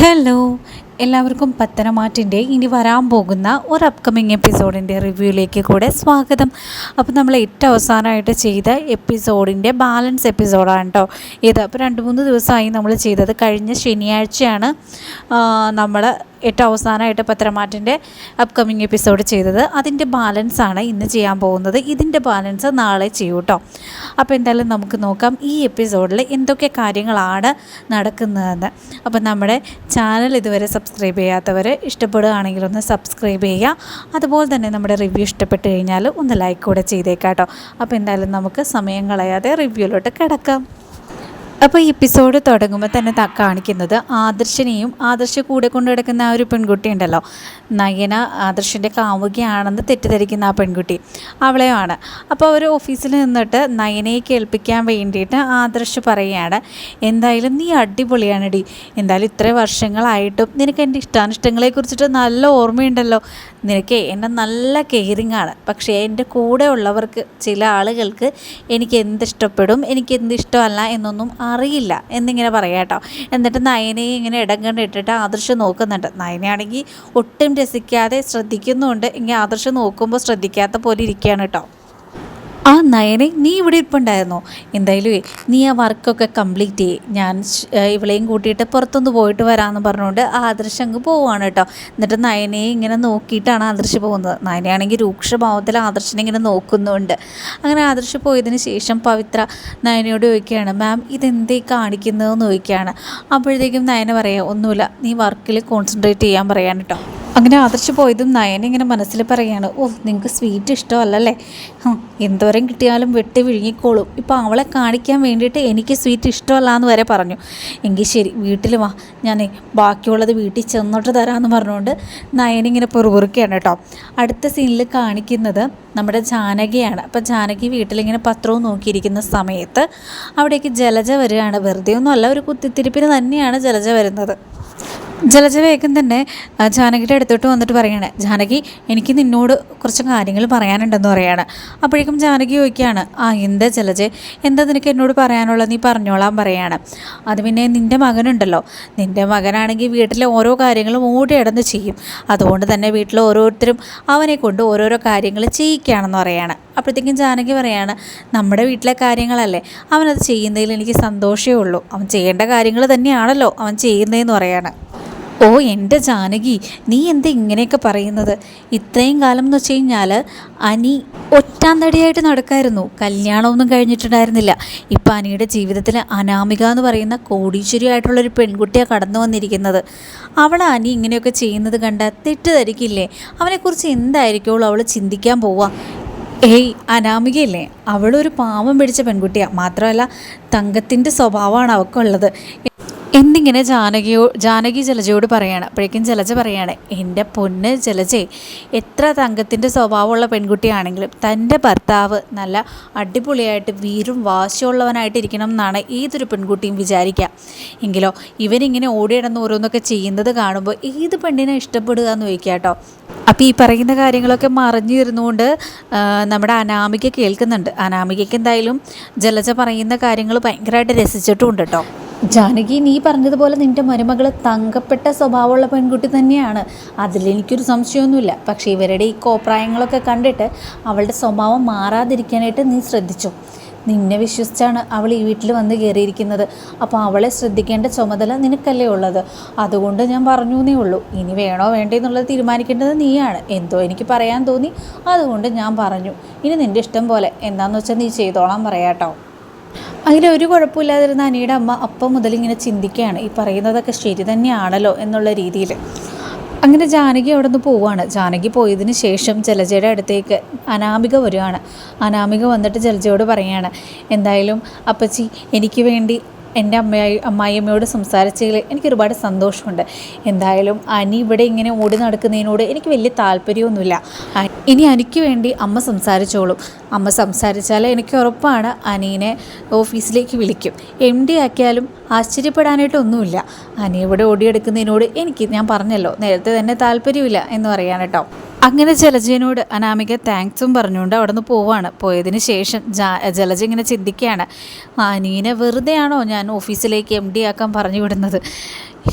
Hello എല്ലാവർക്കും പത്തനമാറ്റിന്റെ ഇനി വരാൻ പോകുന്ന ഒരു അപ്കമിങ് എപ്പിസോഡിന്റെ റിവ്യൂയിലേക്ക് കൂടെ സ്വാഗതം. അപ്പോൾ നമ്മൾ ഏറ്റവും അവസാനമായിട്ട് ചെയ്ത എപ്പിസോഡിന്റെ ബാലൻസ് എപ്പിസോഡാണ് കേട്ടോ ഇത് അപ്പോൾ രണ്ട് മൂന്ന് ദിവസമായി നമ്മൾ ചെയ്തത് കഴിഞ്ഞ ശനിയാഴ്ചയാണ്. നമ്മൾ ഏറ്റവും അവസാനമായിട്ട് പത്രമാറ്റിന്റെ അപ്കമിങ് എപ്പിസോഡ് ചെയ്തത്. അതിന്റെ ബാലൻസ് ആണ് ഇന്ന് ചെയ്യാൻ പോകുന്നത്. ഇതിന്റെ ബാലൻസ് നാളെ ചെയ്യൂ കേട്ടോ അപ്പോൾ എന്തായാലും നമുക്ക് നോക്കാം ഈ എപ്പിസോഡിൽ എന്തൊക്കെ കാര്യങ്ങളാണ് നടക്കുന്നതെന്ന്. അപ്പോൾ നമ്മുടെ ചാനൽ ഇതുവരെ സബ്സ്ക്രൈബ് ചെയ്യാത്തവർ ഇഷ്ടപ്പെടുകയാണെങ്കിൽ ഒന്ന് സബ്സ്ക്രൈബ് ചെയ്യുക. അതുപോലെ തന്നെ നമ്മുടെ റിവ്യൂ ഇഷ്ടപ്പെട്ട് കഴിഞ്ഞാൽ ഒന്ന് ലൈക്ക് കൂടെ ചെയ്തേക്കാം കേട്ടോ അപ്പോൾ എന്തായാലും നമുക്ക് സമയം കളയാതെ റിവ്യൂലോട്ട് കിടക്കാം. അപ്പോൾ ഈ എപ്പിസോഡ് തുടങ്ങുമ്പോൾ തന്നെ കാണിക്കുന്നത് ആദർശനെയും ആദർശ കൂടെ കൊണ്ടു കിടക്കുന്ന ആ ഒരു പെൺകുട്ടി ഉണ്ടല്ലോ. നയന ആദർശന്റെ കാമുകിയാണെന്ന് തെറ്റിദ്ധരിക്കുന്ന ആ പെൺകുട്ടി അവളെയാണ് അപ്പോൾ അവർ ഓഫീസിൽ നിന്നിട്ട് നയനയെ കേൾപ്പിക്കാൻ വേണ്ടിയിട്ട് ആദർശ് പറയുകയാണ് എന്തായാലും നീ അടിപൊളിയാണെടി. എന്തായാലും ഇത്ര വർഷങ്ങളായിട്ടും നിനക്ക് എന്റെ ഇഷ്ടാനിഷ്ടങ്ങളെ കുറിച്ചിട്ട് നല്ല ഓർമ്മയുണ്ടല്ലോ. നിനക്ക് എന്നെ നല്ല കെയറിങ് ആണ്. പക്ഷേ എന്റെ കൂടെ ഉള്ളവർക്ക് ചില ആളുകൾക്ക് എനിക്ക് എന്തിഷ്ടപ്പെടും എനിക്ക് എന്തിഷ്ടമല്ല എന്നൊന്നും അറിയില്ല. എന്നിങ്ങനെ പറയാം കേട്ടോ. എന്നിട്ട് നയനയെ ഇങ്ങനെ ഇടം കണ്ടിട്ടിട്ട് ആദർശം നോക്കുന്നുണ്ട്. നയനയാണെങ്കിൽ ഒട്ടും രസിക്കാതെ ശ്രദ്ധിക്കുന്നുണ്ട് ഇങ്ങനെ ആദർശം നോക്കുമ്പോൾ ശ്രദ്ധിക്കാത്ത പോലെ ഇരിക്കുകയാണ് കേട്ടോ. നയനെ നീ ഇവിടെ ഇരിപ്പുണ്ടായിരുന്നോ? എന്തായാലും നീ ആ വർക്കൊക്കെ കംപ്ലീറ്റ് ചെയ്യ്. ഞാൻ ഇവളെയും കൂട്ടിയിട്ട് പുറത്തൊന്ന് പോയിട്ട് വരാമെന്ന് പറഞ്ഞുകൊണ്ട് ആദർശ് അങ്ങ് പോവാണ് കേട്ടോ. എന്നിട്ട് നയനെ ഇങ്ങനെ നോക്കിയിട്ടാണ് ആദർശ് പോകുന്നത്. നയനയാണെങ്കിൽ രൂക്ഷഭാവത്തിൽ ആദർശിനെ ഇങ്ങനെ നോക്കുന്നുണ്ട്. അങ്ങനെ ആദർശ് പോയതിന് ശേഷം പവിത്ര നയനയോട് ചോദിക്കുകയാണ് മാം ഇതെന്തേ കാണിക്കുന്നതെന്ന് ചോദിക്കുകയാണ്. അപ്പോഴത്തേക്കും നയന പറയാം ഒന്നുമില്ല നീ വർക്കിൽ കോൺസെൻട്രേറ്റ് ചെയ്യാൻ പറയാൻ കേട്ടോ അങ്ങനെ ആദർശ് പോയതും നയന ഇങ്ങനെ മനസ്സിൽ പറയാണ് ഓ നിങ്ങൾക്ക് സ്വീറ്റ് ഇഷ്ടമല്ലല്ലേ? എന്തോരം കിട്ടിയാലും വെട്ടി വിഴുങ്ങിക്കോളും. ഇപ്പോൾ അവളെ കാണിക്കാൻ വേണ്ടിയിട്ട് എനിക്ക് സ്വീറ്റ് ഇഷ്ടമല്ല എന്ന് വരെ പറഞ്ഞു. എങ്കിൽ ശരി വീട്ടിൽ വാ. ഞാൻ ബാക്കിയുള്ളത് വീട്ടിൽ ചെന്നിട്ട് തരാമെന്ന് പറഞ്ഞുകൊണ്ട് നയന ഇങ്ങനെ പൊറുപുറുക്കുകയാണ് കേട്ടോ. അടുത്ത സീനിൽ കാണിക്കുന്നത് നമ്മുടെ ജാനകിയാണ്. അപ്പോൾ ജാനകി വീട്ടിലിങ്ങനെ പത്രവും നോക്കിയിരിക്കുന്ന സമയത്ത് അവിടേക്ക് ജലജ വരികയാണ്. വെറുതെ ഒന്നുമല്ല ഒരു കുത്തിത്തിരിപ്പിന് തന്നെയാണ് ജലജ വരുന്നത്. ജലജ വേഗം തന്നെ ജാനകിയുടെ അടുത്തോട്ട് വന്നിട്ട് പറയാണ് ജാനകി എനിക്ക് നിന്നോട് കുറച്ച് കാര്യങ്ങൾ പറയാനുണ്ടെന്ന് പറയാണ്. അപ്പോഴേക്കും ജാനകി ചോദിക്കുകയാണ് ആ എന്താ ജലജ എന്താ നിനക്ക് എന്നോട് പറയാനുള്ളത്? നീ പറഞ്ഞോളാൻ പറയാണ്. അത് പിന്നെ നിന്റെ മകനുണ്ടല്ലോ. നിന്റെ മകനാണെങ്കിൽ വീട്ടിലെ ഓരോ കാര്യങ്ങളും ഓടി അടന്ന് ചെയ്യും. അതുകൊണ്ട് തന്നെ വീട്ടിലെ ഓരോരുത്തരും അവനെ കൊണ്ട് ഓരോരോ കാര്യങ്ങൾ ചെയ്യിക്കുകയാണെന്ന് പറയാണ്. അപ്പോഴത്തേക്കും ജാനകി പറയാണ് നമ്മുടെ വീട്ടിലെ കാര്യങ്ങളല്ലേ. അവനത് ചെയ്യുന്നതിൽ എനിക്ക് സന്തോഷമേ ഉള്ളൂ. അവൻ ചെയ്യേണ്ട കാര്യങ്ങൾ തന്നെയാണല്ലോ അവൻ ചെയ്യുന്നതെന്ന് പറയാണ്. ഓ എന്റെ ജാനകി നീ എന്താ ഇങ്ങനെയൊക്കെ പറയുന്നത്? ഇത്രയും കാലം എന്ന് വെച്ച് കഴിഞ്ഞാൽ അനി ഒറ്റാന്തടിയായിട്ട് നടക്കായിരുന്നു. കല്യാണമൊന്നും കഴിഞ്ഞിട്ടുണ്ടായിരുന്നില്ല. ഇപ്പം അനിയുടെ ജീവിതത്തിൽ അനാമിക എന്ന് പറയുന്ന കോടീശ്വരിയായിട്ടുള്ളൊരു പെൺകുട്ടിയാണ് കടന്നു വന്നിരിക്കുന്നത്. അവൾ അനി ഇങ്ങനെയൊക്കെ ചെയ്യുന്നത് കണ്ട തെറ്റിദ്ധരിക്കില്ലേ? അവനെക്കുറിച്ച് എന്തായിരിക്കുള്ളൂ അവൾ ചിന്തിക്കാൻ പോവുക? ഏയ് അനാമികയല്ലേ? അവളൊരു പാവം പിടിച്ച പെൺകുട്ടിയാണ്. മാത്രമല്ല തങ്കത്തിന്റെ സ്വഭാവമാണ് അവൾക്കുള്ളത് എന്നിങ്ങനെ ജാനകിയോ ജാനകി ജലജയോട് പറയാണ്. അപ്പോഴേക്കും ജലജ പറയാണ് എന്റെ പൊന്ന് ജലജെ എത്ര തങ്കത്തിന്റെ സ്വഭാവമുള്ള പെൺകുട്ടിയാണെങ്കിലും തന്റെ ഭർത്താവ് നല്ല അടിപൊളിയായിട്ട് വീരും വാശിയുള്ളവനായിട്ട് ഇരിക്കണം എന്നാണ് ഏതൊരു പെൺകുട്ടിയും വിചാരിക്കുക. എങ്കിലോ ഇവനിങ്ങനെ ഓടിയിടന്ന് ഓരോന്നൊക്കെ ചെയ്യുന്നത് കാണുമ്പോൾ ഏത് പെണ്ണിനെ ഇഷ്ടപ്പെടുക എന്ന് ചോദിക്കുക കേട്ടോ. അപ്പോൾ ഈ പറയുന്ന കാര്യങ്ങളൊക്കെ മറിഞ്ഞിരുന്നുകൊണ്ട് നമ്മുടെ അനാമിക കേൾക്കുന്നുണ്ട്. അനാമികയ്ക്ക് എന്തായാലും ജലജ പറയുന്ന കാര്യങ്ങൾ ഭയങ്കരമായിട്ട് രസിച്ചിട്ടുമുണ്ട് കേട്ടോ. ജാനകി നീ പറഞ്ഞതുപോലെ നിന്റെ മരുമകൾ തങ്കപ്പെട്ട സ്വഭാവമുള്ള പെൺകുട്ടി തന്നെയാണ്. അതിലെനിക്കൊരു സംശയമൊന്നുമില്ല. പക്ഷേ ഇവരുടെ ഈ കോപ്രായങ്ങളൊക്കെ കണ്ടിട്ട് അവളുടെ സ്വഭാവം മാറാതിരിക്കാനായിട്ട് നീ ശ്രദ്ധിച്ചു? നിന്നെ വിശ്വസിച്ചാണ് അവൾ ഈ വീട്ടിൽ വന്ന് കയറിയിരിക്കുന്നത്. അപ്പോൾ അവളെ ശ്രദ്ധിക്കേണ്ട ചുമതല നിനക്കല്ലേ ഉള്ളത്? അതുകൊണ്ട് ഞാൻ പറഞ്ഞു എന്നേ ഉള്ളൂ. ഇനി വേണോ വേണ്ടേ എന്നുള്ളത് തീരുമാനിക്കേണ്ടത് നീയാണ്. എന്തോ എനിക്ക് പറയാൻ തോന്നി. അതുകൊണ്ട് ഞാൻ പറഞ്ഞു. ഇനി നിന്റെ ഇഷ്ടം പോലെ. എന്താണെന്ന് വെച്ചാൽ നീ ചെയ്തോളാൻ പറയാട്ടോ. അങ്ങനെ ഒരു കുഴപ്പമില്ലാതിരുന്ന അനിയുടെ അമ്മ അപ്പം മുതൽ ഇങ്ങനെ ചിന്തിക്കുകയാണ്. ഈ പറയുന്നതൊക്കെ ശരി തന്നെയാണല്ലോ എന്നുള്ള രീതിയിൽ. അങ്ങനെ ജാനകി അവിടെ നിന്ന് പോവുകയാണ് ജാനകി പോയതിന് ശേഷം ജലജയുടെ അടുത്തേക്ക് അനാമിക വരികയാണ് അനാമിക വന്നിട്ട് ജലജയോട് പറയുകയാണ് എന്തായാലും അപ്പച്ചി എനിക്ക് വേണ്ടി എന്റെ അമ്മയായി അമ്മായിയമ്മയോട് സംസാരിച്ചതിൽ എനിക്ക് ഒരുപാട് സന്തോഷമുണ്ട്. എന്തായാലും അനി ഇവിടെ ഇങ്ങനെ ഓടി നടക്കുന്നതിനോട് എനിക്ക് വലിയ താല്പര്യമൊന്നുമില്ല. ഇനി അനിക്ക് വേണ്ടി അമ്മ സംസാരിച്ചോളും. അമ്മ സംസാരിച്ചാൽ എനിക്ക് ഉറപ്പാണ് അനീനെ ഓഫീസിലേക്ക് വിളിക്കും. M D ആക്കിയാലും ആശ്ചര്യപ്പെടാനായിട്ടൊന്നുമില്ല. അനി ഇവിടെ ഓടിയെടുക്കുന്നതിനോട് എനിക്ക് ഞാൻ പറഞ്ഞല്ലോ നേരത്തെ തന്നെ താല്പര്യമില്ല എന്ന് പറയാൻ കേട്ടോ. അങ്ങനെ ജലജയനോട് അനാമിക താങ്ക്സും പറഞ്ഞുകൊണ്ട് അവിടെ നിന്ന് പോവാണ്. പോയതിന് ശേഷം ജലജ ഇങ്ങനെ ചിന്തിക്കുകയാണ്. അനീനെ വെറുതെയാണോ ഞാൻ ഓഫീസിലേക്ക് എം ഡി ആക്കാൻ പറഞ്ഞു വിടുന്നത്.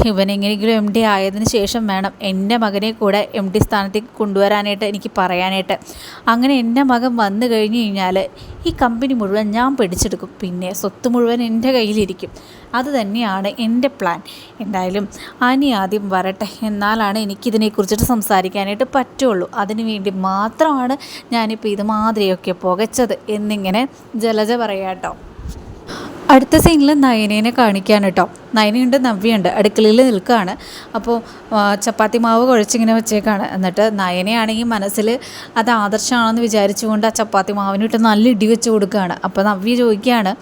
ഇവൻ എങ്ങനെയെങ്കിലും എം ഡി ആയതിനു ശേഷം വേണം എന്റെ മകനെ കൂടെ എം ഡി സ്ഥാനത്തേക്ക് കൊണ്ടുവരാനായിട്ട് എനിക്ക് പറയാനായിട്ട്. അങ്ങനെ എന്റെ മകൻ വന്നു കഴിഞ്ഞു കഴിഞ്ഞാൽ ഈ കമ്പനി മുഴുവൻ ഞാൻ പിടിച്ചെടുക്കും. പിന്നെ സ്വത്ത് മുഴുവൻ എന്റെ കയ്യിലിരിക്കും. അത് തന്നെയാണ് എന്റെ പ്ലാൻ എന്തായാലും അനി ആദ്യം വരട്ടെ. എന്നാലാണ് എനിക്കിതിനെക്കുറിച്ചിട്ട് സംസാരിക്കാനായിട്ട് പറ്റുള്ളൂ. അതിനു വേണ്ടി മാത്രമാണ് ഞാനിപ്പോൾ ഇത് മാതിരിയൊക്കെ പുകച്ചത് എന്നിങ്ങനെ ജലജ പറയാട്ടോ. അടുത്ത സീനിൽ നയനേനെ കാണിക്കാൻ കേട്ടോ നയനയുണ്ട് നവ്യുണ്ട് അടുക്കളയിൽ നിൽക്കുകയാണ്. അപ്പോൾ ചപ്പാത്തി മാവ് കുഴച്ചിങ്ങനെ വെച്ചേക്കാണ്. എന്നിട്ട് നയനയാണെങ്കിൽ മനസ്സിൽ അത് ആദർശമാണെന്ന് വിചാരിച്ചുകൊണ്ട് ആ ചപ്പാത്തി മാവിനിട്ട് നല്ല ഇടി വെച്ച് കൊടുക്കുകയാണ്. അപ്പോൾ നവ്യ ചോദിക്കുകയാണ്